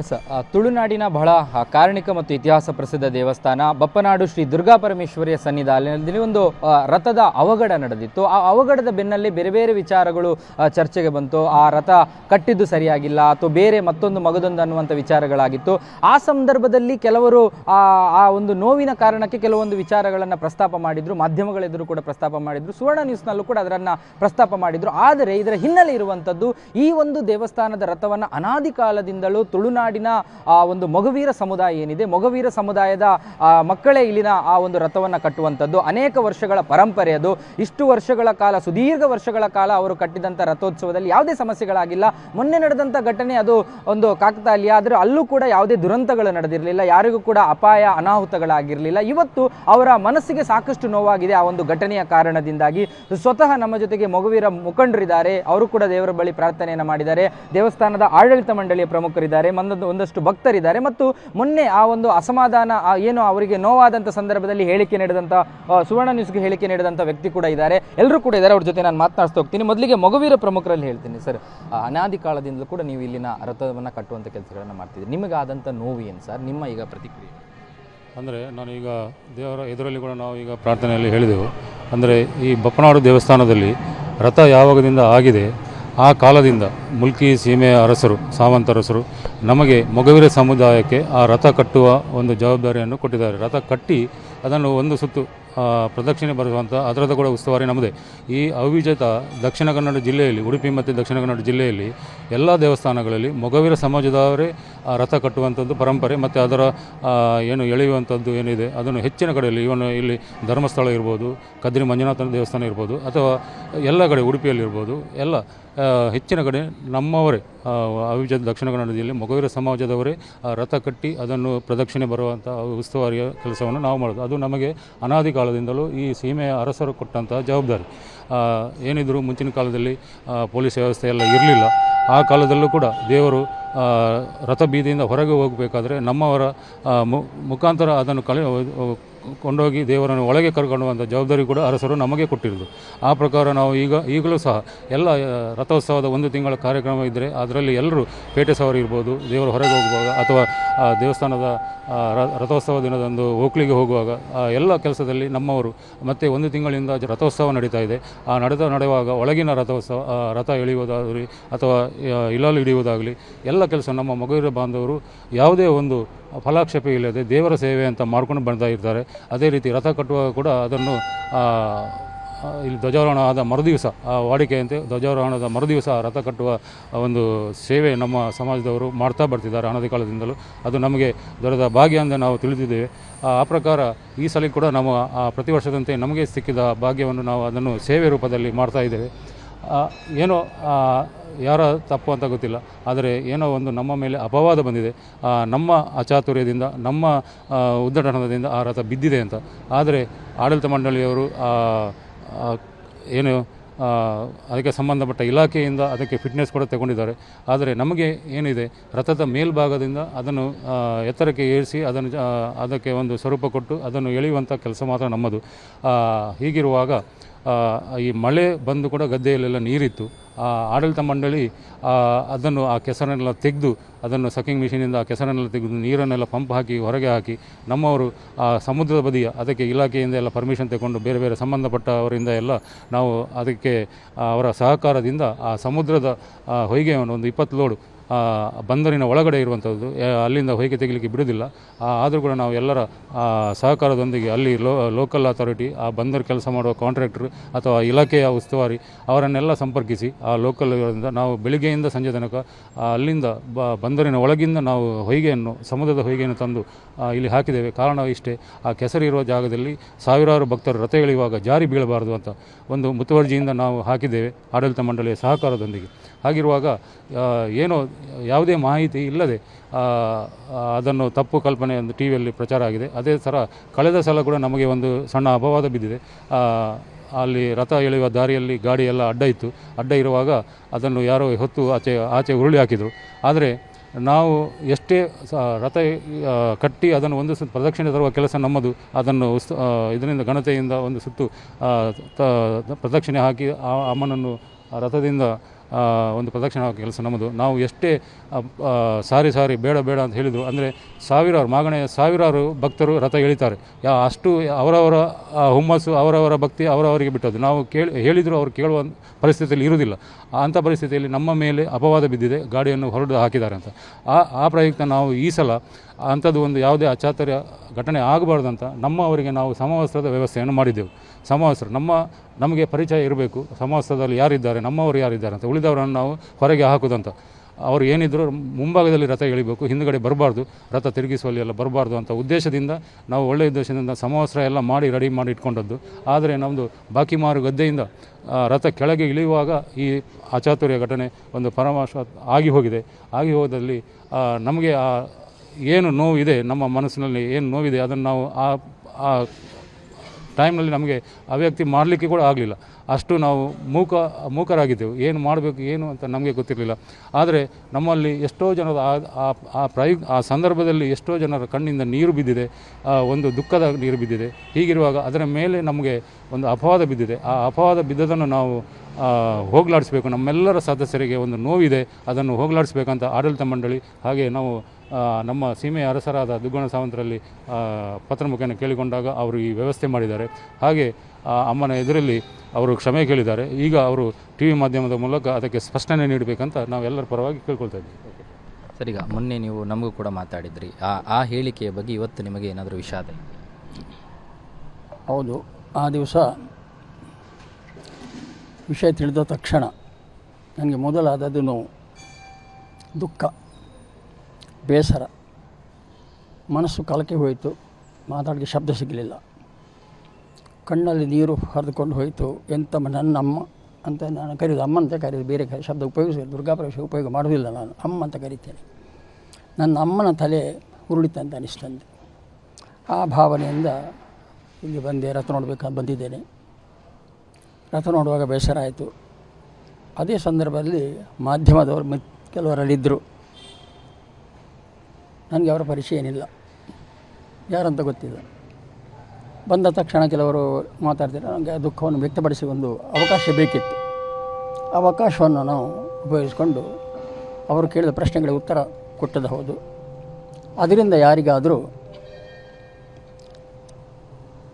S ತುಳುನಾಡಿನ ಬಹಳ ಕಾರ್ಣಿಕ ಮತ್ತು ಇತಿಹಾಸ ಪ್ರಸಿದ್ಧ ದೇವಸ್ಥಾನ ಬಪ್ಪನಾಡು ಶ್ರೀ ದುರ್ಗಾ ಪರಮೇಶ್ವರಿಯ ಸನ್ನಿಧಾನದಲ್ಲಿ ಒಂದು ರಥದ ಅವಘಡ ನಡೆದಿತ್ತು. ಆ ಅವಘಡದ ಬೆನ್ನಲ್ಲಿ ಬೇರೆ ಬೇರೆ ವಿಚಾರಗಳು ಚರ್ಚೆಗೆ ಬಂತು. ಆ ರಥ ಕಟ್ಟಿದ್ದು ಸರಿಯಾಗಿಲ್ಲ, ಅಥವಾ ಬೇರೆ ಮತ್ತೊಂದು ಮಗದೊಂದು ಅನ್ನುವಂಥ ವಿಚಾರಗಳಾಗಿತ್ತು. ಆ ಸಂದರ್ಭದಲ್ಲಿ ಕೆಲವರು, ಆ ಒಂದು ನೋವಿನ ಕಾರಣಕ್ಕೆ ಕೆಲವೊಂದು ವಿಚಾರಗಳನ್ನು ಪ್ರಸ್ತಾಪ ಮಾಡಿದ್ರು. ಮಾಧ್ಯಮಗಳೆದುರು ಕೂಡ ಪ್ರಸ್ತಾಪ ಮಾಡಿದ್ರು. ಸುವರ್ಣ ನ್ಯೂಸ್ನಲ್ಲೂ ಕೂಡ ಅದರನ್ನು ಪ್ರಸ್ತಾಪ ಮಾಡಿದ್ರು. ಆದರೆ ಇದರ ಹಿನ್ನೆಲೆ ಇರುವಂಥದ್ದು, ಈ ಒಂದು ದೇವಸ್ಥಾನದ ರಥವನ್ನು ಅನಾದಿ ಕಾಲದಿಂದಲೂ ತುಳುನಾಡಿನ ಆ, ಒಂದು ಮಗುವೀರ ಸಮುದಾಯ ಏನಿದೆ, ಮಗುವೀರ ಸಮುದಾಯದ ಮಕ್ಕಳೇ ಇಲ್ಲಿನ ಆ ಒಂದು ರಥವನ್ನು ಕಟ್ಟುವಂಥದ್ದು. ಅನೇಕ ವರ್ಷಗಳ ಪರಂಪರೆ ಅದು. ಇಷ್ಟು ವರ್ಷಗಳ ಕಾಲ, ಸುದೀರ್ಘ ವರ್ಷಗಳ ಕಾಲ ಅವರು ಕಟ್ಟಿದಂಥ ರಥೋತ್ಸವದಲ್ಲಿ ಯಾವುದೇ ಸಮಸ್ಯೆಗಳಾಗಿಲ್ಲ. ಮೊನ್ನೆ ನಡೆದಂಥ ಘಟನೆ ಅದು ಒಂದು ಕಾಕತಾಲೀಯ ಆದರೆ ಅಲ್ಲೂ ಕೂಡ ಯಾವುದೇ ದುರಂತಗಳು ನಡೆದಿರಲಿಲ್ಲ. ಯಾರಿಗೂ ಕೂಡ ಅಪಾಯ, ಅನಾಹುತಗಳಾಗಿರಲಿಲ್ಲ. ಇವತ್ತು ಅವರ ಮನಸ್ಸಿಗೆ ಸಾಕಷ್ಟು ನೋವಾಗಿದೆ ಆ ಒಂದು ಘಟನೆಯ ಕಾರಣದಿಂದಾಗಿ. ಸ್ವತಃ ನಮ್ಮ ಜೊತೆಗೆ ಮಗುವೀರ ಮುಖಂಡರಿದ್ದಾರೆ. ಅವರು ಕೂಡ ದೇವರ ಬಳಿ ಪ್ರಾರ್ಥನೆಯನ್ನು ಮಾಡಿದ್ದಾರೆ. ದೇವಸ್ಥಾನದ ಆಡಳಿತ ಮಂಡಳಿಯ ಪ್ರಮುಖರಿದ್ದಾರೆ. ಮಂದೊಂದು ಒಂದಷ್ಟು ಭಕ್ತರಿದ್ದಾರೆ. ಮತ್ತು ಮೊನ್ನೆ ಆ ಒಂದು ಅಸಮಾಧಾನ ಏನು ಅವರಿಗೆ ನೋವಾದಂಥ ಸಂದರ್ಭದಲ್ಲಿ ಹೇಳಿಕೆ ನೀಡಿದಂಥ ಸುವರ್ಣ ನ್ಯೂಸ್ಗೆ ಹೇಳಿಕೆ ನೀಡಿದಂಥ ವ್ಯಕ್ತಿ ಕೂಡ ಇದ್ದಾರೆ. ಎಲ್ಲರೂ ಕೂಡ ಇದ್ದಾರೆ. ಅವ್ರ ಜೊತೆ ನಾನು ಮಾತನಾಡ್ತಾ ಹೋಗ್ತೀನಿ. ಮೊದಲಿಗೆ ಮಗುವೀರ ಪ್ರಮುಖರಲ್ಲಿ ಹೇಳ್ತೀನಿ ಸರ್. ಅನಾದಿ ಕಾಲದಿಂದಲೂ ಕೂಡ ನೀವು ಇಲ್ಲಿನ ರಥವನ್ನು ಕಟ್ಟುವಂಥ ಕೆಲಸಗಳನ್ನು ಮಾಡ್ತಿದ್ದೀರಿ. ನಿಮಗಾದಂಥ ನೋವು ಏನು ಸರ್? ನಿಮ್ಮ ಈಗ ಪ್ರತಿಕ್ರಿಯೆ. ಅಂದರೆ ನಾನು ಈಗ ದೇವರ ಎದುರಲ್ಲಿ ಕೂಡ ನಾವು ಈಗ ಪ್ರಾರ್ಥನೆಯಲ್ಲಿ ಹೇಳಿದೆವು. ಅಂದರೆ ಈ ಬಪ್ಪನಾಡು ದೇವಸ್ಥಾನದಲ್ಲಿ ರಥ ಯಾವಾಗದಿಂದ ಆಗಿದೆ ಆ ಕಾಲದಿಂದ ಮುಲ್ಕಿ ಸೀಮೆಯ ಅರಸರು, ಸಾವಂತ ಅರಸರು ನಮಗೆ ಮೊಗವೀರ ಸಮುದಾಯಕ್ಕೆ ಆ ರಥ ಕಟ್ಟುವ ಒಂದು ಜವಾಬ್ದಾರಿಯನ್ನು ಕೊಟ್ಟಿದ್ದಾರೆ. ರಥ ಕಟ್ಟಿ ಅದನ್ನು ಒಂದು ಸುತ್ತು ಪ್ರದಕ್ಷಿಣೆ ಬರುವಂಥ ಅದರದ ಕೂಡ ಉಸ್ತುವಾರಿ ನಮ್ಮದೇ. ಈ ಅವಿಜತ ದಕ್ಷಿಣ ಕನ್ನಡ ಜಿಲ್ಲೆಯಲ್ಲಿ, ಉಡುಪಿ ಮತ್ತು ದಕ್ಷಿಣ ಕನ್ನಡ ಜಿಲ್ಲೆಯಲ್ಲಿ ಎಲ್ಲ ದೇವಸ್ಥಾನಗಳಲ್ಲಿ ಮೊಗವೀರ ಸಮಾಜದವರೇ ರಥ ಕಟ್ಟುವಂಥದ್ದು ಪರಂಪರೆ ಮತ್ತು ಅದರ ಏನು ಎಳೆಯುವಂಥದ್ದು ಏನಿದೆ, ಅದನ್ನು ಹೆಚ್ಚಿನ ಕಡೆಯಲ್ಲಿ ಇವನು ಇಲ್ಲಿ ಧರ್ಮಸ್ಥಳ ಇರ್ಬೋದು, ಕದ್ರಿ ಮಂಜುನಾಥನ ದೇವಸ್ಥಾನ ಇರ್ಬೋದು, ಅಥವಾ ಎಲ್ಲ ಕಡೆ ಉಡುಪಿಯಲ್ಲಿರ್ಬೋದು ಎಲ್ಲ ಹೆಚ್ಚಿನ ಕಡೆ ನಮ್ಮವರೇ ಅವಿಜತ ದಕ್ಷಿಣ ಕನ್ನಡ ಜಿಲ್ಲೆ ಮೊಗವೀರ ಸಮಾಜದವರೇ ರಥ ಕಟ್ಟಿ ಅದನ್ನು ಪ್ರದಕ್ಷಿಣೆ ಬರುವಂಥ ಉಸ್ತುವಾರಿಯ ಕೆಲಸವನ್ನು ನಾವು ಮಾಡೋದು. ಅದು ನಮಗೆ ಅನಾದಿ ಕಾಲದಿಂದಲೂ ಈ ಸೀಮೆಯ ಅರಸರು ಕೊಟ್ಟಂತಹ ಜವಾಬ್ದಾರಿ. ಏನಿದ್ರು ಮುಂಚಿನ ಕಾಲದಲ್ಲಿ ಪೊಲೀಸ್ ವ್ಯವಸ್ಥೆ ಎಲ್ಲ ಇರಲಿಲ್ಲ. ಆ ಕಾಲದಲ್ಲೂ ಕೂಡ ದೇವರು ಆ, ರಥ ಬೀದಿಯಿಂದ ಹೊರಗೆ ಹೋಗಬೇಕಾದ್ರೆ ನಮ್ಮವರ ಮುಖಾಂತರ ಅದನ್ನು ಕಳೆ ಕೊಂಡೋಗಿ ದೇವರನ್ನು ಒಳಗೆ ಕರ್ಕೊಂಡುವಂಥ ಜವಾಬ್ದಾರಿ ಕೂಡ ಅರಸರು ನಮಗೆ ಕೊಟ್ಟಿರೋದು ಆ ಪ್ರಕಾರ ನಾವು ಈಗ, ಈಗಲೂ ಸಹ ಎಲ್ಲ ರಥೋತ್ಸವದ ಒಂದು ತಿಂಗಳ ಕಾರ್ಯಕ್ರಮ ಇದ್ದರೆ ಅದರಲ್ಲಿ ಎಲ್ಲರೂ ಪೇಟೆ ಸವಾರಿ ಇರ್ಬೋದು, ದೇವರು ಹೊರಗೆ ಹೋಗುವಾಗ ಅಥವಾ ದೇವಸ್ಥಾನದ ರಥೋತ್ಸವ ದಿನದಂದು ಓಕ್ಲಿಗೆ ಹೋಗುವಾಗ ಎಲ್ಲ ಕೆಲಸದಲ್ಲಿ ನಮ್ಮವರು ಮತ್ತು ಒಂದು ತಿಂಗಳಿಂದ ರಥೋತ್ಸವ ನಡೀತಾ ಇದೆ. ಆ, ನಡೆದ ನಡೆಯುವಾಗ ಒಳಗಿನ ರಥೋತ್ಸವ ರಥ ಎಳೆಯುವುದಾಗಲಿ ಅಥವಾ ಇಲ್ಲಲ್ಲಿ ಇಲಾಲು ಹಿಡಿಯುವುದಾಗಲಿ ಎಲ್ಲ ಕೆಲಸ ನಮ್ಮ ಮಗುವಿರ ಬಾಂಧವರು ಯಾವುದೇ ಒಂದು ಫಲಾಕ್ಷೇಪ ಇಲ್ಲದೆ ದೇವರ ಸೇವೆ ಅಂತ ಮಾಡ್ಕೊಂಡು ಬರ್ತಾ ಇರ್ತಾರೆ. ಅದೇ ರೀತಿ ರಥ ಕಟ್ಟುವಾಗ ಕೂಡ ಅದನ್ನು ಇಲ್ಲಿ ಧ್ವಜಾರೋಹಣ ಆದ ಮರುದಿವಸ, ಆ, ವಾಡಿಕೆಯಂತೆ ಧ್ವಜಾರೋಹಣದ ಮರುದಿವಸ ರಥ ಕಟ್ಟುವ ಒಂದು ಸೇವೆ ನಮ್ಮ ಸಮಾಜದವರು ಮಾಡ್ತಾ ಬರ್ತಿದ್ದಾರೆ ಅನಾದಿ ಕಾಲದಿಂದಲೂ. ಅದು ನಮಗೆ ದೊರೆದ ಭಾಗ್ಯ ಅಂತ ನಾವು ತಿಳಿದಿದ್ದೇವೆ. ಆ ಪ್ರಕಾರ ಈ ಸಲ ಕೂಡ ನಮ್ಮ ಪ್ರತಿ ವರ್ಷದಂತೆ ನಮಗೆ ಸಿಕ್ಕಿದ ಭಾಗ್ಯವನ್ನು ನಾವು ಅದನ್ನು ಸೇವೆ ರೂಪದಲ್ಲಿ ಮಾಡ್ತಾ ಇದ್ದೇವೆ. ಏನೋ ಯಾರ ತಪ್ಪು ಅಂತ ಗೊತ್ತಿಲ್ಲ. ಆದರೆ ಏನೋ ಒಂದು ನಮ್ಮ ಮೇಲೆ ಅಪವಾದ ಬಂದಿದೆ. ನಮ್ಮ ಅಚಾತುರ್ಯದಿಂದ, ನಮ್ಮ ಉದ್ದಟನದಿಂದ ಆ ರಥ ಬಿದ್ದಿದೆ ಅಂತ. ಆದರೆ ಆಡಳಿತ ಮಂಡಳಿಯವರು ಏನು ಅದಕ್ಕೆ ಸಂಬಂಧಪಟ್ಟ ಇಲಾಖೆಯಿಂದ ಅದಕ್ಕೆ ಫಿಟ್ನೆಸ್ ಕೂಡ ತಗೊಂಡಿದ್ದಾರೆ. ಆದರೆ ನಮಗೆ ಏನಿದೆ, ರಥದ ಮೇಲ್ಭಾಗದಿಂದ ಅದನ್ನು ಎತ್ತರಕ್ಕೆ ಏರಿಸಿ ಅದನ್ನು ಅದಕ್ಕೆ ಒಂದು ಸ್ವರೂಪ ಕೊಟ್ಟು ಅದನ್ನು ಎಳೆಯುವಂಥ ಕೆಲಸ ಮಾತ್ರ ನಮ್ಮದು. ಹೀಗಿರುವಾಗ ಈ ಮಳೆ ಬಂದು ಕೂಡ ಗದ್ದೆಯಲ್ಲೆಲ್ಲ ನೀರಿತ್ತು. ಆ, ಆಡಳಿತ ಮಂಡಳಿ ಅದನ್ನು ಆ ಕೆಸರನ್ನೆಲ್ಲ ತೆಗೆದು, ಅದನ್ನು ಸಕಿಂಗ್ ಮಿಷಿನಿಂದ ಆ ಕೆಸರನ್ನೆಲ್ಲ ತೆಗೆದು ನೀರನ್ನೆಲ್ಲ ಪಂಪ್ ಹಾಕಿ, ಹೊರಗೆ ಹಾಕಿ, ನಮ್ಮವರು, ಆ, ಸಮುದ್ರದ ಬದಿಯ, ಅದಕ್ಕೆ ಇಲಾಖೆಯಿಂದ ಎಲ್ಲ ಪರ್ಮಿಷನ್ ತಗೊಂಡು ಬೇರೆ ಬೇರೆ ಸಂಬಂಧಪಟ್ಟವರಿಂದ ಎಲ್ಲ ನಾವು ಅದಕ್ಕೆ ಅವರ ಸಹಕಾರದಿಂದ ಆ ಸಮುದ್ರದ ಹೊಯ್ಗೆಯನ್ನು ಒಂದು ಇಪ್ಪತ್ತು ಲೋಡು ಬಂದರಿನ ಒಳಗಡೆ ಇರುವಂಥದ್ದು ಅಲ್ಲಿಂದ ಹೊಯ್ಗೆ ತೆಗಿಲಿಕ್ಕೆ ಬಿಡುವುದಿಲ್ಲ. ಆದರೂ ಕೂಡ ನಾವು ಎಲ್ಲರ ಸಹಕಾರದೊಂದಿಗೆ ಅಲ್ಲಿ ಲೋಕಲ್ ಅಥಾರಿಟಿ ಆ, ಬಂದರ್ ಕೆಲಸ ಮಾಡುವ ಕಾಂಟ್ರಾಕ್ಟ್ರು ಅಥವಾ ಇಲಾಖೆಯ ಉಸ್ತುವಾರಿ ಅವರನ್ನೆಲ್ಲ ಸಂಪರ್ಕಿಸಿ, ಆ ಲೋಕಲ್ ನಾವು ಬೆಳಿಗ್ಗೆಯಿಂದ ಸಂಜೆ ತನಕ ಅಲ್ಲಿಂದ ಬ, ಬಂದರಿನ ಒಳಗಿಂದ ನಾವು ಹೊಯ್ಗೆಯನ್ನು, ಸಮುದ್ರದ ಹೊಯ್ಗೆಯನ್ನು ತಂದು ಇಲ್ಲಿ ಹಾಕಿದ್ದೇವೆ. ಕಾರಣ ಇಷ್ಟೇ, ಆ ಕೆಸರಿರುವ ಜಾಗದಲ್ಲಿ ಸಾವಿರಾರು ಭಕ್ತರು ರಥ ಎಳೆಯುವಾಗ ಜಾರಿ ಬೀಳಬಾರದು ಅಂತ ಒಂದು ಮುತುವರ್ಜಿಯಿಂದ ನಾವು ಹಾಕಿದ್ದೇವೆ ಆಡಳಿತ ಮಂಡಳಿಯ ಸಹಕಾರದೊಂದಿಗೆ. ಹಾಗಿರುವಾಗ ಏನೋ ಯಾವುದೇ ಮಾಹಿತಿ ಇಲ್ಲದೆ ಅದನ್ನು ತಪ್ಪು ಕಲ್ಪನೆ ಒಂದು ಟಿ ವಿಯಲ್ಲಿ ಪ್ರಚಾರ ಆಗಿದೆ. ಅದೇ ಥರ ಕಳೆದ ಸಲ ಕೂಡ ನಮಗೆ ಒಂದು ಸಣ್ಣ ಅಪವಾದ ಬಿದ್ದಿದೆ. ಅಲ್ಲಿ ರಥ ಎಳೆಯುವ ದಾರಿಯಲ್ಲಿ ಗಾಡಿ ಎಲ್ಲ ಅಡ್ಡ ಇತ್ತು. ಅಡ್ಡ ಇರುವಾಗ ಅದನ್ನು ಯಾರೋ ಹೊತ್ತು ಆಚೆ ಆಚೆ ಉರುಳಿ ಹಾಕಿದರು. ಆದರೆ ನಾವು ಎಷ್ಟೇ ರಥ ಕಟ್ಟಿ ಅದನ್ನು ಒಂದು ಸುತ್ತು ಪ್ರದಕ್ಷಿಣೆ ತರುವ ಕೆಲಸ ನಮ್ಮದು. ಅದನ್ನು ಇದರಿಂದ ಘನತೆಯಿಂದ ಒಂದು ಸುತ್ತು ಪ್ರದಕ್ಷಿಣೆ ಹಾಕಿ ಅಮ್ಮನನ್ನು ರಥದಿಂದ ಒಂದು ಪ್ರದಕ್ಷಿಣ ಕೆಲಸ ನಮ್ಮದು. ನಾವು ಎಷ್ಟೇ ಸಾರಿ ಸಾರಿ ಬೇಡ ಬೇಡ ಅಂತ ಹೇಳಿದರು ಅಂದರೆ ಸಾವಿರಾರು ಮಾಗಣೆಯ ಸಾವಿರಾರು ಭಕ್ತರು ರಥ ಎಳಿತಾರೆ. ಅಷ್ಟು ಅವರವರ ಹುಮ್ಮಸ್ಸು, ಅವರವರ ಭಕ್ತಿ ಅವರವರಿಗೆ ಬಿಟ್ಟದ್ದು. ನಾವು ಕೇಳಿ, ಹೇಳಿದರೂ ಅವರು ಕೇಳುವ ಪರಿಸ್ಥಿತಿಯಲ್ಲಿ ಇರುವುದಿಲ್ಲ. ಅಂಥ ಪರಿಸ್ಥಿತಿಯಲ್ಲಿ ನಮ್ಮ ಮೇಲೆ ಅಪವಾದ ಬಿದ್ದಿದೆ, ಗಾಡಿಯನ್ನು ಹೊರಡು ಹಾಕಿದ್ದಾರೆ ಅಂತ. ಆ ಆ ಪ್ರಯುಕ್ತ ನಾವು ಈ ಸಲ ಅಂಥದ್ದು ಒಂದು ಯಾವುದೇ ಅಚಾತುರ್ಯ ಘಟನೆ ಆಗಬಾರ್ದಂತ ನಮ್ಮವರಿಗೆ ನಾವು ಸಮವಸ್ತ್ರದ ವ್ಯವಸ್ಥೆಯನ್ನು ಮಾಡಿದ್ದೆವು. ಸಮವಸ್ತ್ರ, ನಮ್ಮ, ನಮಗೆ ಪರಿಚಯ ಇರಬೇಕು. ಸಮವಸ್ತ್ರದಲ್ಲಿ ಯಾರಿದ್ದಾರೆ, ನಮ್ಮವರು ಯಾರಿದ್ದಾರೆ ಅಂತ ಉಳಿದವರನ್ನು ನಾವು ಹೊರಗೆ ಹಾಕೋದಂತ. ಅವರು ಏನಿದ್ದರೂ ಮುಂಭಾಗದಲ್ಲಿ ರಥ ಎಳಿಬೇಕು ಹಿಂದುಗಡೆ ಬರಬಾರ್ದು, ರಥ ತಿರುಗಿಸುವಲ್ಲಿ ಎಲ್ಲ ಬರಬಾರ್ದು ಅಂತ ಉದ್ದೇಶದಿಂದ ನಾವು ಒಳ್ಳೆಯ ಉದ್ದೇಶದಿಂದ ಸಮವಸ್ತ್ರ ಎಲ್ಲ ಮಾಡಿ, ರೆಡಿ ಮಾಡಿ ಇಟ್ಕೊಂಡದ್ದು. ಆದರೆ ನಮ್ಮದು ಬಾಕಿ ಮಾರು ಗದ್ದೆಯಿಂದ ರಥ ಕೆಳಗೆ ಇಳಿಯುವಾಗ ಈ ಅಚಾತುರ್ಯ ಘಟನೆ ಒಂದು ಪರಮಾಶ ಆಗಿ ಹೋಗಿದೆ. ಆಗಿ ಹೋದಲ್ಲಿ ನಮಗೆ ಆ ಏನು ನೋವಿದೆ ನಮ್ಮ ಮನಸ್ಸಿನಲ್ಲಿ ಏನು ನೋವಿದೆ, ಅದನ್ನು ನಾವು ಆ ಆ ಟೈಮ್ನಲ್ಲಿ ನಮಗೆ ಅವ್ಯಕ್ತಿ ಮಾಡಲಿಕ್ಕೆ ಕೂಡ ಆಗಲಿಲ್ಲ. ಅಷ್ಟು ನಾವು ಮೂಕ, ಮೂಕರಾಗಿದ್ದೆವು. ಏನು ಮಾಡಬೇಕು, ಏನು ಅಂತ ನಮಗೆ ಗೊತ್ತಿರಲಿಲ್ಲ. ಆದರೆ ನಮ್ಮಲ್ಲಿ ಎಷ್ಟೋ ಜನರ ಆ- ಆ- ಆ ಸಂದರ್ಭದಲ್ಲಿ ಎಷ್ಟೋ ಜನರ ಕಣ್ಣಿಂದ ನೀರು ಬಿದ್ದಿದೆ ಒಂದು ದುಃಖದ ನೀರು ಬಿದ್ದಿದೆ. ಹೀಗಿರುವಾಗ ಅದರ ಮೇಲೆ ನಮಗೆ ಒಂದು ಅಪವಾದ ಬಿದ್ದಿದೆ. ಆ ಅಪವಾದ ಬಿದ್ದದನ್ನು ನಾವು ಹೋಗಲಾಡಿಸಬೇಕು. ನಮ್ಮೆಲ್ಲರ ಸದಸ್ಯರಿಗೆ ಒಂದು ನೋವಿದೆ, ಅದನ್ನು ಹೋಗಲಾಡಿಸಬೇಕಂತ ಆಡಳಿತ ಮಂಡಳಿ, ಹಾಗೆ ನಾವು ನಮ್ಮ ಸೀಮೆಯ ಅರಸರಾದ ದುಗ್ಗಣ ಸಾವಂತರಲ್ಲಿ ಪತ್ರ ಮುಖೇನ ಕೇಳಿಕೊಂಡಾಗ ಅವರು ಈ ವ್ಯವಸ್ಥೆ ಮಾಡಿದ್ದಾರೆ. ಹಾಗೆ ಆ ಅಮ್ಮನ ಎದುರಲ್ಲಿ ಅವರು ಕ್ಷಮೆ ಕೇಳಿದ್ದಾರೆ. ಈಗ ಅವರು ಟಿ ವಿ ಮಾಧ್ಯಮದ ಮೂಲಕ ಅದಕ್ಕೆ ಸ್ಪಷ್ಟನೆ ನೀಡಬೇಕಂತ ನಾವೆಲ್ಲರ ಪರವಾಗಿ ಕೇಳ್ಕೊಳ್ತಾ ಇದ್ದೀವಿ. ಸರ್ ಈಗ ಮೊನ್ನೆ ನೀವು ನಮಗೂ ಕೂಡ ಮಾತಾಡಿದ್ರಿ. ಆ ಆ ಹೇಳಿಕೆಯ ಬಗ್ಗೆ ಇವತ್ತು ನಿಮಗೆ ಏನಾದರೂ ವಿಷಾದ? ಹೌದು. ಆ ದಿವಸ ವಿಷಯ ತಿಳಿದ ತಕ್ಷಣ ನನಗೆ ಮೊದಲಾದದ್ದು ನೋವು ದುಃಖ. ಬೇಸರ. ಮನಸ್ಸು ಕಲಕಿ ಹೋಯಿತು. ಮಾತಾಡಿಗೆ ಶಬ್ದ ಸಿಗಲಿಲ್ಲ. ಕಣ್ಣಲ್ಲಿ ನೀರು ಹರಿದುಕೊಂಡು ಹೋಯಿತು. ಎಂತ ನನ್ನ ಅಮ್ಮ ಅಂತ ನಾನು ಕರೆಯೋದು ಅಮ್ಮ ಅಂತ ಕರೆಯೋದು ಬೇರೆ ಶಬ್ದ ಉಪಯೋಗಿಸಿ, ದುರ್ಗಾಪ್ರವೇಶ ಉಪಯೋಗ ಮಾಡೋದಿಲ್ಲ ನಾನು. ಅಮ್ಮ ಅಂತ ಕರಿತೇನೆ. ನನ್ನ ಅಮ್ಮನ ತಲೆ ಉರುಳಿತಂತ ಅನಿಸ್ತಂತೆ ಆ ಭಾವನೆಯಿಂದ ಇಲ್ಲಿ ಬಂದೆ, ರಥ ನೋಡಬೇಕಂತ ಬಂದಿದ್ದೇನೆ. ರಥ ನೋಡುವಾಗ ಬೇಸರ ಆಯಿತು. ಅದೇ ಸಂದರ್ಭದಲ್ಲಿ ಮಾಧ್ಯಮದವರು ಮಿತ್ ಕೆಲವರಲ್ಲಿದ್ದರು ನನಗೆ ಅವರ ಪರಿಚಯ ಏನಿಲ್ಲ. ಯಾರಂತ ಗೊತ್ತಿಲ್ಲ. ಬಂದ ತಕ್ಷಣ ಕೆಲವರು ಮಾತಾಡ್ತಾರೆ ನನಗೆ ಆ ದುಃಖವನ್ನು ವ್ಯಕ್ತಪಡಿಸಿ ಒಂದು ಅವಕಾಶ ಬೇಕಿತ್ತು. ಅವಕಾಶವನ್ನು ನಾವು ಉಪಯೋಗಿಸಿಕೊಂಡು ಅವರು ಕೇಳಿದ ಪ್ರಶ್ನೆಗಳಿಗೆ ಉತ್ತರ ಕೊಟ್ಟದ ಹೌದು. ಅದರಿಂದ ಯಾರಿಗಾದರೂ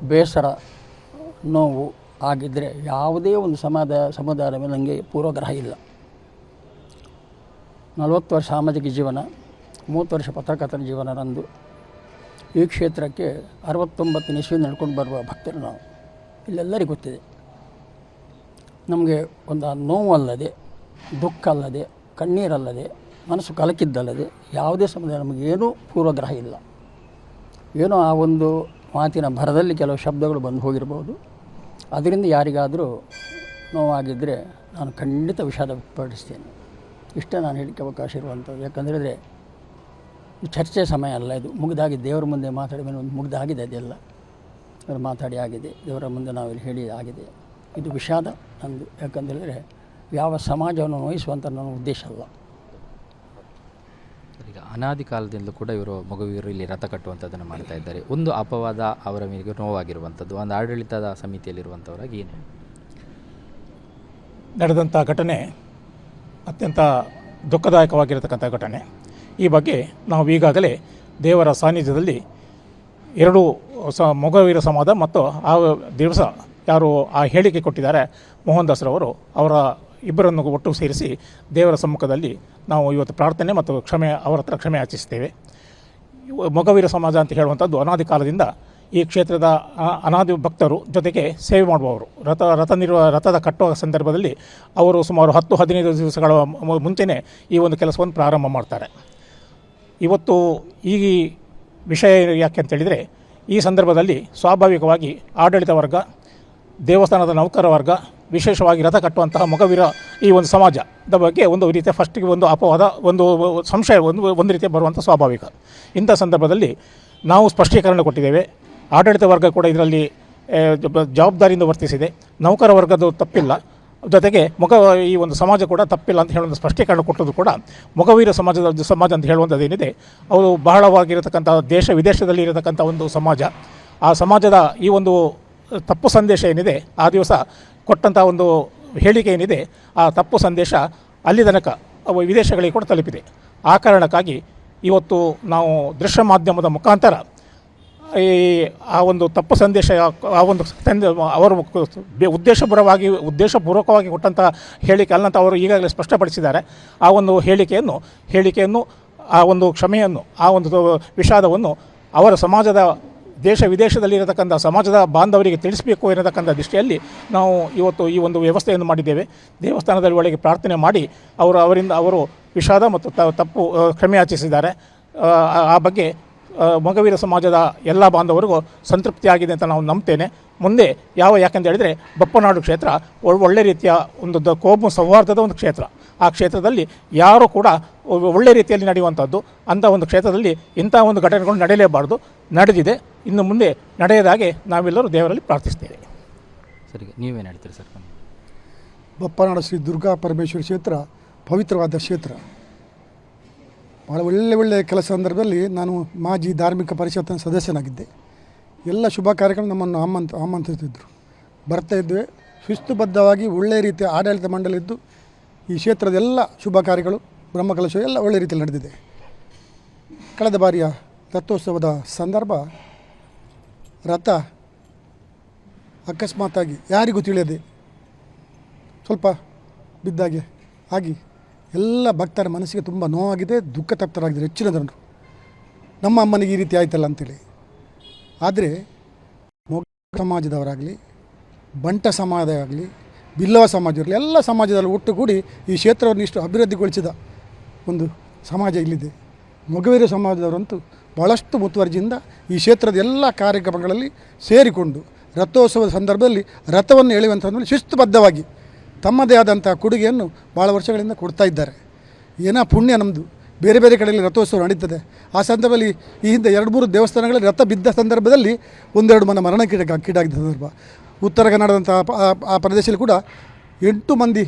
ಬೇಸರ, ನೋವು ಆಗಿದ್ದರೆ ಯಾವುದೇ ಒಂದು ಸಮಾದ, ಸಮುದಾಯದ ನನಗೆ ಪೂರ್ವಗ್ರಹ ಇಲ್ಲ. ನಲವತ್ತು ವರ್ಷ ಸಾಮಾಜಿಕ ಜೀವನ ಮೂವತ್ತು ವರ್ಷ ಪತ್ರಕರ್ತನ ಜೀವನ ನಂದು. ಈ ಕ್ಷೇತ್ರಕ್ಕೆ ಅರವತ್ತೊಂಬತ್ತು ನಿಸ್ವಿ ನಡ್ಕೊಂಡು ಬರುವ ಭಕ್ತರು ನಾವು. ಇಲ್ಲೆಲ್ಲರಿಗೂ ಗೊತ್ತಿದೆ. ನಮಗೆ ಒಂದು ನೋವಲ್ಲದೆ ದುಃಖ ಅಲ್ಲದೆ ಕಣ್ಣೀರಲ್ಲದೆ, ಮನಸ್ಸು ಕಲಕಿದ್ದಲ್ಲದೆ ಯಾವುದೇ ಸಮುದಾಯ ನಮಗೇನೂ ಪೂರ್ವಗ್ರಹ ಇಲ್ಲ. ಏನೋ ಆ ಒಂದು ಮಾತಿನ ಭರದಲ್ಲಿ ಕೆಲವು ಶಬ್ದಗಳು ಬಂದು ಹೋಗಿರ್ಬೋದು. ಅದರಿಂದ ಯಾರಿಗಾದರೂ ನೋವಾಗಿದ್ದರೆ ನಾನು ಖಂಡಿತ ವಿಷಾದ ವ್ಯಕ್ತಪಡಿಸ್ತೇನೆ. ಇಷ್ಟೇ ನಾನು ಹೇಳಿಕೆ ಅವಕಾಶ ಇರುವಂಥದ್ದು. ಯಾಕಂದರೆ ಚರ್ಚೆ ಸಮಯ ಅಲ್ಲ ಇದು ಮುಗಿದಾಗಿ ದೇವರ ಮುಂದೆ ಮಾತಾಡಿ ಮೇಲೆ ಒಂದು ಮುಗ್ದಾಗಿದೆ ಅದೆಲ್ಲ. ಅವರು ಮಾತಾಡಿ ಆಗಿದೆ ದೇವರ ಮುಂದೆ ನಾವು ಇಲ್ಲಿ ಹೇಳಿ ಆಗಿದೆ. ಇದು ವಿಷಾದ ನಂದು ಯಾಕಂತೇಳಿದರೆ ಯಾವ ಸಮಾಜವನ್ನು ನೋಯಿಸುವಂಥ ನನ್ನ ಉದ್ದೇಶ ಅಲ್ಲ. ಸರ್, ಈಗ ಅನಾದಿ ಕಾಲದಿಂದಲೂ ಕೂಡ ಇವರು ಮಗುವಿಯರು ಇಲ್ಲಿ ರಥ ಕಟ್ಟುವಂಥದ್ದನ್ನು ಮಾಡ್ತಾ ಇದ್ದಾರೆ. ಒಂದು ಅಪವಾದ ಅವರ ಮೇಲೆ ನೋವಾಗಿರುವಂಥದ್ದು ಒಂದು ಆಡಳಿತದ ಸಮಿತಿಯಲ್ಲಿರುವಂಥವರಾಗಿ ಏನು ನಡೆದಂಥ ಘಟನೆ ಅತ್ಯಂತ ದುಃಖದಾಯಕವಾಗಿರತಕ್ಕಂಥ ಘಟನೆ. ಈ ಬಗ್ಗೆ ನಾವು ಈಗಾಗಲೇ ದೇವರ ಸಾನ್ನಿಧ್ಯದಲ್ಲಿ ಎರಡು ಸ ಮೊಗವೀರ ಸಮಾಜ ಮತ್ತು ಆ ದಿವಸ ಯಾರು ಆ ಹೇಳಿಕೆ ಕೊಟ್ಟಿದ್ದಾರೆ ಮೋಹನ್ ದಾಸ್ರವರು ಅವರ ಇಬ್ಬರನ್ನು ಒಟ್ಟು ಸೇರಿಸಿ ದೇವರ ಸಮ್ಮುಖದಲ್ಲಿ ನಾವು ಇವತ್ತು ಪ್ರಾರ್ಥನೆ ಮತ್ತು ಕ್ಷಮೆ, ಅವರ ಹತ್ರ ಕ್ಷಮೆ ಯಾಚಿಸ್ತೇವೆ ಮೊಗವೀರ ಸಮಾಜ ಅಂತ ಹೇಳುವಂಥದ್ದು ಅನಾದಿ ಕಾಲದಿಂದ ಈ ಕ್ಷೇತ್ರದ ಅನಾದಿ ಭಕ್ತರು ಜೊತೆಗೆ ಸೇವೆ ಮಾಡುವವರು. ರಥ ರಥ ನಿರ್ವ, ರಥದ ಕಟ್ಟುವ ಸಂದರ್ಭದಲ್ಲಿ ಅವರು ಸುಮಾರು ಹತ್ತು, ಹದಿನೈದು ದಿವಸಗಳ ಮುಂಚೆನೇ ಈ ಒಂದು ಕೆಲಸವನ್ನು ಪ್ರಾರಂಭ ಮಾಡ್ತಾರೆ. ಇವತ್ತು ಈ ವಿಷಯ ಯಾಕೆ ಅಂತೇಳಿದರೆ, ಈ ಸಂದರ್ಭದಲ್ಲಿ ಸ್ವಾಭಾವಿಕವಾಗಿ ಆಡಳಿತ ವರ್ಗ, ದೇವಸ್ಥಾನದ ನೌಕರ ವರ್ಗ, ವಿಶೇಷವಾಗಿ ರಥ ಕಟ್ಟುವಂತಹ ಮೊಗವೀರ ಈ ಒಂದು ಸಮಾಜದ ಬಗ್ಗೆ ಒಂದು ರೀತಿಯ ಫಸ್ಟಿಗೆ ಒಂದು ಅಪವಾದ, ಒಂದು ಸಂಶಯ, ಒಂದು ಒಂದು ರೀತಿಯ ಬರುವಂಥ ಸ್ವಾಭಾವಿಕ. ಇಂಥ ಸಂದರ್ಭದಲ್ಲಿ ನಾವು ಸ್ಪಷ್ಟೀಕರಣ ಕೊಟ್ಟಿದ್ದೇವೆ. ಆಡಳಿತ ವರ್ಗ ಕೂಡ ಇದರಲ್ಲಿ ಜವಾಬ್ದಾರಿಯಿಂದ ವರ್ತಿಸಿದೆ. ನೌಕರ ವರ್ಗದ ತಪ್ಪಿಲ್ಲ. ಜೊತೆಗೆ ಮೊಗ ಈ ಒಂದು ಸಮಾಜ ಕೂಡ ತಪ್ಪಿಲ್ಲ ಅಂತ ಹೇಳುವಂಥ ಸ್ಪಷ್ಟೀಕರಣ ಕೊಟ್ಟದ್ದು ಕೂಡ ಮೊಗವೀರ ಸಮಾಜದ ಸಮಾಜ ಅಂತ ಹೇಳುವಂಥದ್ದು ಏನಿದೆ ಅವರು ಬಹಳವಾಗಿರತಕ್ಕಂಥ ದೇಶ ವಿದೇಶದಲ್ಲಿ ಇರತಕ್ಕಂಥ ಒಂದು ಸಮಾಜ. ಆ ಸಮಾಜದ ಈ ಒಂದು ತಪ್ಪು ಸಂದೇಶ ಏನಿದೆ, ಆ ದಿವಸ ಕೊಟ್ಟಂಥ ಒಂದು ಹೇಳಿಕೆ ಏನಿದೆ, ಆ ತಪ್ಪು ಸಂದೇಶ ಅಲ್ಲಿ ತನಕ ವಿದೇಶಗಳಿಗೆ ಕೂಡ ತಲುಪಿದೆ. ಆ ಕಾರಣಕ್ಕಾಗಿ ಇವತ್ತು ನಾವು ದೃಶ್ಯ ಮಾಧ್ಯಮದ ಮುಖಾಂತರ ಈ ಆ ಒಂದು ತಪ್ಪು ಸಂದೇಶ ಆ ಒಂದು ತಂದೆ ಅವರು ಉದ್ದೇಶಪರವಾಗಿ ಉದ್ದೇಶಪೂರ್ವಕವಾಗಿ ಕೊಟ್ಟಂಥ ಹೇಳಿಕೆ ಅಲ್ಲಂತ ಅವರು ಈಗಾಗಲೇ ಸ್ಪಷ್ಟಪಡಿಸಿದ್ದಾರೆ. ಆ ಒಂದು ಹೇಳಿಕೆಯನ್ನು ಹೇಳಿಕೆಯನ್ನು ಆ ಒಂದು ಕ್ಷಮೆಯನ್ನು ಆ ಒಂದು ವಿಷಾದವನ್ನು ಅವರ ಸಮಾಜದ ದೇಶ ವಿದೇಶದಲ್ಲಿರತಕ್ಕಂಥ ಸಮಾಜದ ಬಾಂಧವರಿಗೆ ತಿಳಿಸಬೇಕು ಎನ್ನತಕ್ಕಂಥ ದೃಷ್ಟಿಯಲ್ಲಿ ನಾವು ಇವತ್ತು ಈ ಒಂದು ವ್ಯವಸ್ಥೆಯನ್ನು ಮಾಡಿದ್ದೇವೆ. ದೇವಸ್ಥಾನದಲ್ಲಿ ಒಳಗೆ ಪ್ರಾರ್ಥನೆ ಮಾಡಿ ಅವರು ಅವರಿಂದ ಅವರು ವಿಷಾದ ಮತ್ತು ತಪ್ಪು ಕ್ಷಮೆ ಯಾಚಿಸಿದ್ದಾರೆ. ಆ, ಬಗ್ಗೆ ಮೊಗವೀರ ಸಮಾಜದ ಎಲ್ಲ ಬಾಂಧವರಿಗೂ ಸಂತೃಪ್ತಿಯಾಗಿದೆ ಅಂತ ನಾವು ನಂಬ್ತೇನೆ. ಮುಂದೆ ಯಾವ ಯಾಕಂತ ಹೇಳಿದರೆ ಬಪ್ಪನಾಡು ಕ್ಷೇತ್ರ ಒಳ್ಳೆ ರೀತಿಯ ಒಂದು ದ- ಕೋಮು ಸೌಹಾರ್ದದ ಒಂದು ಕ್ಷೇತ್ರ. ಆ ಕ್ಷೇತ್ರದಲ್ಲಿ ಯಾರೂ ಕೂಡ ಒ- ಒಳ್ಳೆ ರೀತಿಯಲ್ಲಿ ನಡೆಯುವಂಥದ್ದು ಅಂಥ ಒಂದು ಕ್ಷೇತ್ರದಲ್ಲಿ ಇಂಥ ಒಂದು ಘಟನೆಗಳು ನಡೆಯಲೇಬಾರ್ದು. ನಡೆದಿದೆ. ಇನ್ನು ಮುಂದೆ ನಡೆಯದಾಗೆ ನಾವೆಲ್ಲರೂ ದೇವರಲ್ಲಿ ಪ್ರಾರ್ಥಿಸ್ತೇವೆ ಸರಿ ನೀವೇನು ಹೇಳ್ತೀರಿ ಸರ್? ಬಪ್ಪನಾಡು ಶ್ರೀ ದುರ್ಗಾ ಪರಮೇಶ್ವರಿ ಕ್ಷೇತ್ರ ಪವಿತ್ರವಾದ ಕ್ಷೇತ್ರ. ಭಾಳ ಒಳ್ಳೆ ಒಳ್ಳೆ ಕೆಲಸ ಸಂದರ್ಭದಲ್ಲಿ ನಾನು ಮಾಜಿ ಧಾರ್ಮಿಕ ಪರಿಷತ್ತಿನ ಸದಸ್ಯನಾಗಿದ್ದೆ. ಎಲ್ಲ ಶುಭ ಕಾರ್ಯಕ್ರಮ ನಮ್ಮನ್ನು ಆಮಂತ್, ಆಮಂತ್ರಿಸಿದ್ರು. ಬರ್ತಾ ಇದ್ವಿ. ಶಿಸ್ತುಬದ್ಧವಾಗಿ ಒಳ್ಳೆಯ ರೀತಿಯ ಆಡಳಿತ ಮಂಡಳಿ ಇದ್ದು ಈ ಕ್ಷೇತ್ರದ ಎಲ್ಲ ಶುಭ ಕಾರ್ಯಗಳು, ಬ್ರಹ್ಮಕಲಶ ಎಲ್ಲ ಒಳ್ಳೆ ರೀತಿಯಲ್ಲಿ ನಡೆದಿದೆ. ಕಳೆದ ಬಾರಿಯ ರಥೋತ್ಸವದ ಸಂದರ್ಭ ರಥ ಅಕಸ್ಮಾತಾಗಿ ಯಾರಿಗೂ ತಿಳಿಯದೆ ಸ್ವಲ್ಪ ಬಿದ್ದಾಗೆ, ಆಗಿ ಎಲ್ಲ ಭಕ್ತರ ಮನಸ್ಸಿಗೆ ತುಂಬ ನೋವಾಗಿದೆ, ದುಃಖ ತಪ್ತರಾಗಿದ್ದಾರೆ ಹೆಚ್ಚಿನ ಜನರು ನಮ್ಮ ಅಮ್ಮನಿಗೆ ಈ ರೀತಿ ಆಯ್ತಲ್ಲ ಅಂತೇಳಿ. ಆದರೆ ಮೊಗ ಸಮಾಜದವರಾಗಲಿ, ಬಂಟ ಸಮಾಜ ಆಗಲಿ ಬಿಲ್ಲವ ಸಮಾಜ ಇರಲಿ ಎಲ್ಲ ಸಮಾಜದಲ್ಲಿ ಒಟ್ಟುಗೂಡಿ ಈ ಕ್ಷೇತ್ರವನ್ನು ಇಷ್ಟು ಅಭಿವೃದ್ಧಿಗೊಳಿಸಿದ ಒಂದು ಸಮಾಜ ಇಲ್ಲಿದೆ. ಮೊಗವೀರ ಸಮಾಜದವರಂತೂ ಭಾಳಷ್ಟು ಮುತುವರ್ಜಿಯಿಂದ ಈ ಕ್ಷೇತ್ರದ ಎಲ್ಲ ಕಾರ್ಯಕ್ರಮಗಳಲ್ಲಿ ಸೇರಿಕೊಂಡು ರಥೋತ್ಸವದ ಸಂದರ್ಭದಲ್ಲಿ ರಥವನ್ನು ಎಳೆಯುವಂಥ ಶಿಸ್ತುಬದ್ಧವಾಗಿ ತಮ್ಮದೇ ಆದಂಥ ಕೊಡುಗೆಯನ್ನು ಭಾಳ ವರ್ಷಗಳಿಂದ ಕೊಡ್ತಾ ಇದ್ದಾರೆ. ಏನೋ ಪುಣ್ಯ ನಮ್ಮದು ಬೇರೆ ಬೇರೆ ಕಡೆಯಲ್ಲಿ ರಥೋತ್ಸವ ನಡೀತದೆ. ಆ ಸಂದರ್ಭದಲ್ಲಿ ಈ ಹಿಂದೆ ಎರಡು ಮೂರು ದೇವಸ್ಥಾನಗಳಲ್ಲಿ ರಥ ಬಿದ್ದ ಸಂದರ್ಭದಲ್ಲಿ ಒಂದೆರಡು ಮನೆ ಮರಣ ಕೀಟ ಕೀಡಾಗಿದ್ದ ಸಂದರ್ಭ. ಉತ್ತರ ಕನ್ನಡದಂಥ ಆ ಪ್ರದೇಶದಲ್ಲಿ ಕೂಡ ಎಂಟು ಮಂದಿ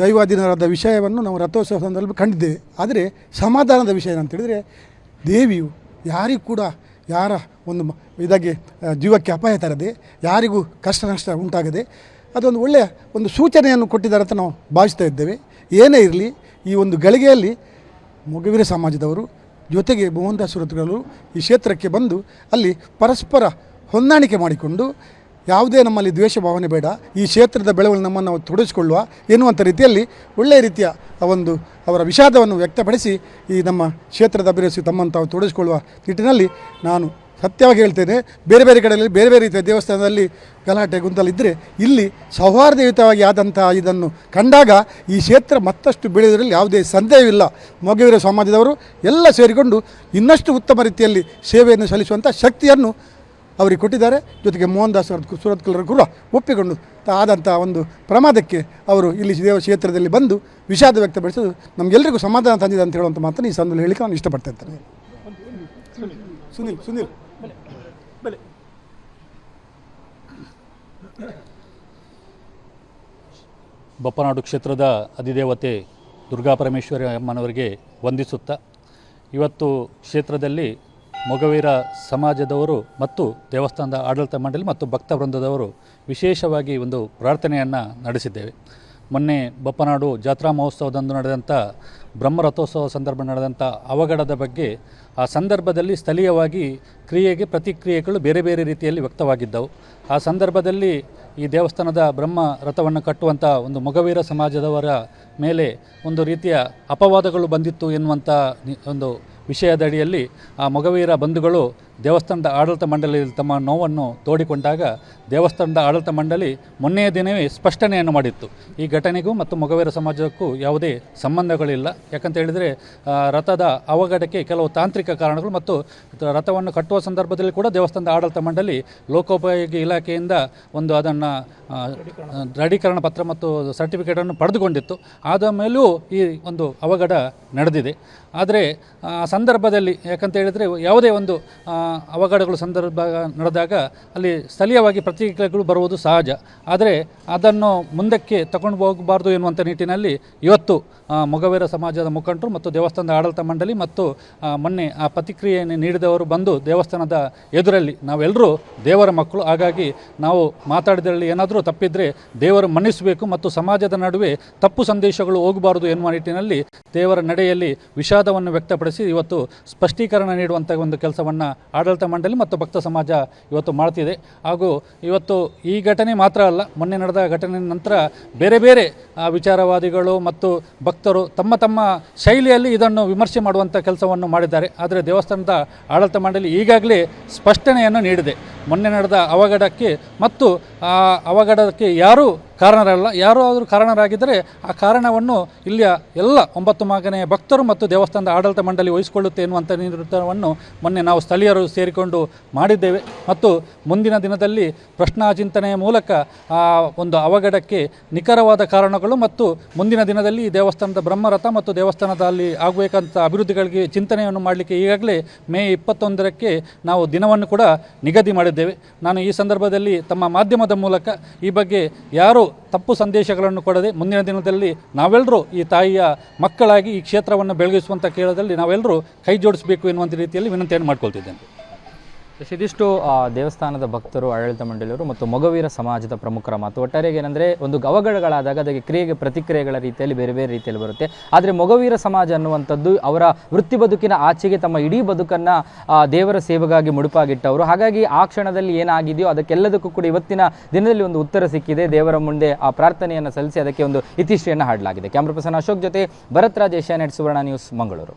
ದೈವಾಧೀನರಾದ ವಿಷಯವನ್ನು ನಾವು ರಥೋತ್ಸವ ಸಂದರ್ಭ ಕಂಡಿದ್ದೇವೆ ಆದರೆ ಸಮಾಧಾನದ ವಿಷಯ ಏನಂತೇಳಿದರೆ ದೇವಿಯು ಯಾರಿಗೂ ಕೂಡ ಯಾರ ಒಂದು ಇದಾಗಿ ಜೀವಕ್ಕೆ ಅಪಾಯ ತರದೆ ಯಾರಿಗೂ ಕಷ್ಟ ನಷ್ಟ ಉಂಟಾಗದೆ ಅದೊಂದು ಒಳ್ಳೆಯ ಒಂದು ಸೂಚನೆಯನ್ನು ಕೊಟ್ಟಿದ್ದಾರೆ ಅಂತ ನಾವು ಭಾವಿಸ್ತಾ ಇದ್ದೇವೆ. ಏನೇ ಇರಲಿ, ಈ ಒಂದು ಗಳಿಗೆಯಲ್ಲಿ ಮೊಗವೀರ ಸಮಾಜದವರು ಜೊತೆಗೆ ಮೋಹನ್ದಾಸ್ ವೃತ್ತಗಳು ಈ ಕ್ಷೇತ್ರಕ್ಕೆ ಬಂದು ಅಲ್ಲಿ ಪರಸ್ಪರ ಹೊಂದಾಣಿಕೆ ಮಾಡಿಕೊಂಡು ಯಾವುದೇ ನಮ್ಮಲ್ಲಿ ದ್ವೇಷ ಭಾವನೆ ಬೇಡ, ಈ ಕ್ಷೇತ್ರದ ಬೆಳವಣಿಗೆ ನಮ್ಮನ್ನು ನಾವು ತೊಡಗಿಸಿಕೊಳ್ಳುವ ಎನ್ನುವಂಥ ರೀತಿಯಲ್ಲಿ ಒಳ್ಳೆಯ ರೀತಿಯ ಆ ಒಂದು ಅವರ ವಿಷಾದವನ್ನು ವ್ಯಕ್ತಪಡಿಸಿ ಈ ನಮ್ಮ ಕ್ಷೇತ್ರದ ಅಭಿವೃದ್ಧಿ ತಮ್ಮನ್ನು ತಾವು ತೊಡಗಿಸಿಕೊಳ್ಳುವ ನಿಟ್ಟಿನಲ್ಲಿ ನಾನು ಸತ್ಯವಾಗಿ ಹೇಳ್ತೇನೆ, ಬೇರೆ ಬೇರೆ ಕಡೆಯಲ್ಲಿ ಬೇರೆ ಬೇರೆ ರೀತಿಯ ದೇವಸ್ಥಾನದಲ್ಲಿ ಗಲಾಟೆ ಗುಂತಲಿದ್ದರೆ ಇಲ್ಲಿ ಸೌಹಾರ್ದಯುತವಾಗಿ ಆದಂತಹ ಇದನ್ನು ಕಂಡಾಗ ಈ ಕ್ಷೇತ್ರ ಮತ್ತಷ್ಟು ಬೆಳೆಯುವುದರಲ್ಲಿ ಯಾವುದೇ ಸಂದೇಹವಿಲ್ಲ. ಮೊಗವೀರ ಸಮಾಜದವರು ಎಲ್ಲ ಸೇರಿಕೊಂಡು ಇನ್ನಷ್ಟು ಉತ್ತಮ ರೀತಿಯಲ್ಲಿ ಸೇವೆಯನ್ನು ಸಲ್ಲಿಸುವಂಥ ಶಕ್ತಿಯನ್ನು ಅವರಿಗೆ ಕೊಟ್ಟಿದ್ದಾರೆ. ಜೊತೆಗೆ ಮೋಹನ್ ದಾಸ್ ಅವರು ಸುರತ್ಕಲರು ಕೂಡ ಒಪ್ಪಿಕೊಂಡು ಆದಂಥ ಒಂದು ಪ್ರಮಾದಕ್ಕೆ ಅವರು ಇಲ್ಲಿ ದೇವ ಕ್ಷೇತ್ರದಲ್ಲಿ ಬಂದು ವಿಷಾದ ವ್ಯಕ್ತಪಡಿಸೋದು ನಮಗೆಲ್ಲರಿಗೂ ಸಮಾಧಾನ ತಂದಿದೆ ಅಂತ ಹೇಳುವಂಥ ಮಾತನ್ನು ಈ ಸಂದರ್ಭದಲ್ಲಿ ಹೇಳಿಕ್ಕೆ ನಾನು ಇಷ್ಟಪಡ್ತಾ ಇದ್ದೇನೆ ಸುನೀಲ್, ಸುನಿಲ್. ಬಪ್ಪನಾಡು ಕ್ಷೇತ್ರದ ಅಧಿದೇವತೆ ದುರ್ಗಾ ಪರಮೇಶ್ವರಿ ಅಮ್ಮನವರಿಗೆ ವಂದಿಸುತ್ತಾ ಇವತ್ತು ಕ್ಷೇತ್ರದಲ್ಲಿ ಮೊಗವೀರ ಸಮಾಜದವರು ಮತ್ತು ದೇವಸ್ಥಾನದ ಆಡಳಿತ ಮಂಡಳಿ ಮತ್ತು ಭಕ್ತ ವೃಂದದವರು ವಿಶೇಷವಾಗಿ ಒಂದು ಪ್ರಾರ್ಥನೆಯನ್ನು ನಡೆಸಿದ್ದೇವೆ. ಮೊನ್ನೆ ಬಪ್ಪನಾಡು ಜಾತ್ರಾ ಮಹೋತ್ಸವದಂದು ನಡೆದಂಥ ಬ್ರಹ್ಮರಥೋತ್ಸವ ಸಂದರ್ಭ ನಡೆದಂಥ ಅವಘಡದ ಬಗ್ಗೆ ಆ ಸಂದರ್ಭದಲ್ಲಿ ಸ್ಥಳೀಯವಾಗಿ ಕ್ರಿಯೆಗೆ ಪ್ರತಿಕ್ರಿಯೆಗಳು ಬೇರೆ ಬೇರೆ ರೀತಿಯಲ್ಲಿ ವ್ಯಕ್ತವಾಗಿದ್ದವು. ಆ ಸಂದರ್ಭದಲ್ಲಿ ಈ ದೇವಸ್ಥಾನದ ಬ್ರಹ್ಮ ರಥವನ್ನು ಕಟ್ಟುವಂಥ ಒಂದು ಮೊಗವೀರ ಸಮಾಜದವರ ಮೇಲೆ ಒಂದು ರೀತಿಯ ಅಪವಾದಗಳು ಬಂದಿತ್ತು ಎನ್ನುವಂಥ ಒಂದು ವಿಷಯದಡಿಯಲ್ಲಿ ಆ ಮೊಗವೀರ ಬಂಧುಗಳು ದೇವಸ್ಥಾನದ ಆಡಳಿತ ಮಂಡಳಿಯಲ್ಲಿ ತಮ್ಮ ನೋವನ್ನು ತೋಡಿಕೊಂಡಾಗ ದೇವಸ್ಥಾನದ ಆಡಳಿತ ಮಂಡಳಿ ಮೊನ್ನೆಯ ದಿನವೇ ಸ್ಪಷ್ಟನೆಯನ್ನು ಮಾಡಿತ್ತು. ಈ ಘಟನೆಗೂ ಮತ್ತು ಮೊಗವೀರ ಸಮಾಜಕ್ಕೂ ಯಾವುದೇ ಸಂಬಂಧಗಳಿಲ್ಲ. ಯಾಕಂತ ಹೇಳಿದರೆ ರಥದ ಅವಘಡಕ್ಕೆ ಕೆಲವು ತಾಂತ್ರಿಕ ಕಾರಣಗಳು ಮತ್ತು ರಥವನ್ನು ಕಟ್ಟುವ ಸಂದರ್ಭದಲ್ಲಿ ಕೂಡ ದೇವಸ್ಥಾನದ ಆಡಳಿತ ಮಂಡಳಿ ಲೋಕೋಪಯೋಗಿ ಇಲಾಖೆಯಿಂದ ಒಂದು ಅದನ್ನು ದೃಢೀಕರಣ ಪತ್ರ ಮತ್ತು ಸರ್ಟಿಫಿಕೇಟನ್ನು ಪಡೆದುಕೊಂಡಿತ್ತು. ಆದ ಮೇಲೂ ಈ ಒಂದು ಅವಘಡ ನಡೆದಿದೆ. ಆದರೆ, ಆ ಸಂದರ್ಭದಲ್ಲಿ ಯಾಕಂತ ಹೇಳಿದರೆ ಯಾವುದೇ ಒಂದು ಅವಘಡಗಳು ಸಂದರ್ಭ ನಡೆದಾಗ ಅಲ್ಲಿ ಸ್ಥಳೀಯವಾಗಿ ಪ್ರತಿಕ್ರಿಯೆಗಳು ಬರುವುದು ಸಹಜ. ಆದರೆ ಅದನ್ನು ಮುಂದಕ್ಕೆ ತಗೊಂಡು ಹೋಗಬಾರ್ದು ಎನ್ನುವಂಥ ನಿಟ್ಟಿನಲ್ಲಿ ಇವತ್ತು ಮೊಗವೀರ ಸಮಾಜದ ಮುಖಂಡರು ಮತ್ತು ದೇವಸ್ಥಾನದ ಆಡಳಿತ ಮಂಡಳಿ ಮತ್ತು ಮೊನ್ನೆ ಆ ಪ್ರತಿಕ್ರಿಯೆಯನ್ನು ನೀಡಿದವರು ಬಂದು ದೇವಸ್ಥಾನದ ಎದುರಲ್ಲಿ ನಾವೆಲ್ಲರೂ ದೇವರ ಮಕ್ಕಳು. ಹಾಗಾಗಿ ನಾವು ಮಾತಾಡಿದಲ್ಲಿ ಏನಾದರೂ ತಪ್ಪಿದರೆ ದೇವರು ಮನ್ನಿಸಬೇಕು ಮತ್ತು ಸಮಾಜದ ನಡುವೆ ತಪ್ಪು ಸಂದೇಶಗಳು ಹೋಗಬಾರದು ಎನ್ನುವ ನಿಟ್ಟಿನಲ್ಲಿ ದೇವರ ನಡೆಯಲ್ಲಿ ವಿಷಾದವನ್ನು ವ್ಯಕ್ತಪಡಿಸಿ ಇವತ್ತು ಸ್ಪಷ್ಟೀಕರಣ ನೀಡುವಂಥ ಒಂದು ಕೆಲಸವನ್ನು ಆಡಳಿತ ಮಂಡಳಿ ಮತ್ತು ಭಕ್ತ ಸಮಾಜ ಇವತ್ತು ಮಾಡ್ತಿದೆ. ಹಾಗೂ ಇವತ್ತು ಈ ಘಟನೆ ಮಾತ್ರ ಅಲ್ಲ, ಮೊನ್ನೆ ನಡೆದ ಘಟನೆ ನಂತರ ಬೇರೆ ಬೇರೆ ವಿಚಾರವಾದಿಗಳು ಮತ್ತು ಭಕ್ತರು ತಮ್ಮ ತಮ್ಮ ಶೈಲಿಯಲ್ಲಿ ಇದನ್ನು ವಿಮರ್ಶೆ ಮಾಡುವಂಥ ಕೆಲಸವನ್ನು ಮಾಡಿದ್ದಾರೆ. ಆದರೆ ದೇವಸ್ಥಾನದ ಆಡಳಿತ ಮಂಡಳಿ ಈಗಾಗಲೇ ಸ್ಪಷ್ಟನೆಯನ್ನು ನೀಡಿದೆ. ಮೊನ್ನೆ ನಡೆದ ಅವಘಡಕ್ಕೆ ಮತ್ತು, ಆ, ಅವಘಡಕ್ಕೆ ಯಾರೂ ಕಾರಣರಲ್ಲ ಯಾರೂ ಆದರೂ ಕಾರಣರಾಗಿದ್ದರೆ ಆ ಕಾರಣವನ್ನು ಇಲ್ಲಿಯ ಎಲ್ಲ ಒಂಬತ್ತು ಮಾಗನೆಯ ಭಕ್ತರು ಮತ್ತು ದೇವಸ್ಥಾನದ ಆಡಳಿತ ಮಂಡಳಿ ವಹಿಸಿಕೊಳ್ಳುತ್ತೆ ಎನ್ನುವಂಥ ನಿರ್ಧಾರವನ್ನು ಮೊನ್ನೆ ನಾವು ಸ್ಥಳೀಯರು ಸೇರಿಕೊಂಡು ಮಾಡಿದ್ದೇವೆ. ಮತ್ತು ಮುಂದಿನ ದಿನದಲ್ಲಿ ಪ್ರಶ್ನಾ ಚಿಂತನೆಯ ಮೂಲಕ ಆ ಒಂದು ಅವಘಡಕ್ಕೆ ನಿಖರವಾದ ಕಾರಣಗಳು ಮತ್ತು ಮುಂದಿನ ದಿನದಲ್ಲಿ ದೇವಸ್ಥಾನದ ಬ್ರಹ್ಮರಥ ಮತ್ತು ದೇವಸ್ಥಾನದಲ್ಲಿ ಆಗಬೇಕಂತ ಅಭಿವೃದ್ಧಿಗಳಿಗೆ ಚಿಂತನೆಯನ್ನು ಮಾಡಲಿಕ್ಕೆ ಈಗಾಗಲೇ ಮೇ ಇಪ್ಪತ್ತೊಂದರಕ್ಕೆ ನಾವು ದಿನವನ್ನು ಕೂಡ ನಿಗದಿ ಮಾಡಿದ್ದೇವೆ. ನಾನು ಈ ಸಂದರ್ಭದಲ್ಲಿ ತಮ್ಮ ಮಾಧ್ಯಮದ ಮೂಲಕ ಈ ಬಗ್ಗೆ ಯಾರು ತಪ್ಪು ಸಂದೇಶಗಳನ್ನು ಕೊಡದೆ ಮುಂದಿನ ದಿನದಲ್ಲಿ ನಾವೆಲ್ಲರೂ ಈ ತಾಯಿಯ ಮಕ್ಕಳಾಗಿ ಈ ಕ್ಷೇತ್ರವನ್ನು ಬೆಳಗಿಸುವಂಥ ಕೇಳದಲ್ಲಿ ನಾವೆಲ್ಲರೂ ಕೈ ಜೋಡಿಸಬೇಕು ಎನ್ನುವಂಥ ರೀತಿಯಲ್ಲಿ ವಿನಂತಿಯನ್ನು ಮಾಡ್ಕೊಳ್ತಿದ್ದೇನೆ. ಇದಿಷ್ಟು ದೇವಸ್ಥಾನದ ಭಕ್ತರು, ಆಡಳಿತ ಮಂಡಳಿಯವರು ಮತ್ತು ಮೊಗವೀರ ಸಮಾಜದ ಪ್ರಮುಖರ ಮಾತು. ಒಟ್ಟಾರೆಗೆ ಏನಂದರೆ, ಒಂದು ಅವಘಡಗಳಾದಾಗ ಅದಕ್ಕೆ ಕ್ರಿಯೆಗೆ ಪ್ರತಿಕ್ರಿಯೆಗಳ ರೀತಿಯಲ್ಲಿ ಬೇರೆ ಬೇರೆ ರೀತಿಯಲ್ಲಿ ಬರುತ್ತೆ. ಆದರೆ ಮೊಗವೀರ ಸಮಾಜ ಅನ್ನುವಂಥದ್ದು ಅವರ ವೃತ್ತಿ ಬದುಕಿನ ಆಚೆಗೆ ತಮ್ಮ ಇಡೀ ಬದುಕನ್ನ ದೇವರ ಸೇವೆಗಾಗಿ ಮುಡುಪಾಗಿಟ್ಟವರು. ಹಾಗಾಗಿ ಆ ಕ್ಷಣದಲ್ಲಿ ಏನಾಗಿದೆಯೋ ಅದಕ್ಕೆಲ್ಲದಕ್ಕೂ ಕೂಡ ಇವತ್ತಿನ ದಿನದಲ್ಲಿ ಒಂದು ಉತ್ತರ ಸಿಕ್ಕಿದೆ. ದೇವರ ಮುಂದೆ ಆ ಪ್ರಾರ್ಥನೆಯನ್ನು ಸಲ್ಲಿಸಿ ಅದಕ್ಕೆ ಒಂದು ಇತಿಶ್ರೀಯನ್ನು ಹಾಡಲಾಗಿದೆ. ಕ್ಯಾಮ್ರಾ ಪರ್ಸನ್ ಅಶೋಕ್ ಜೊತೆ Bharath Raj Asianet Suvarna news, Mangaluru.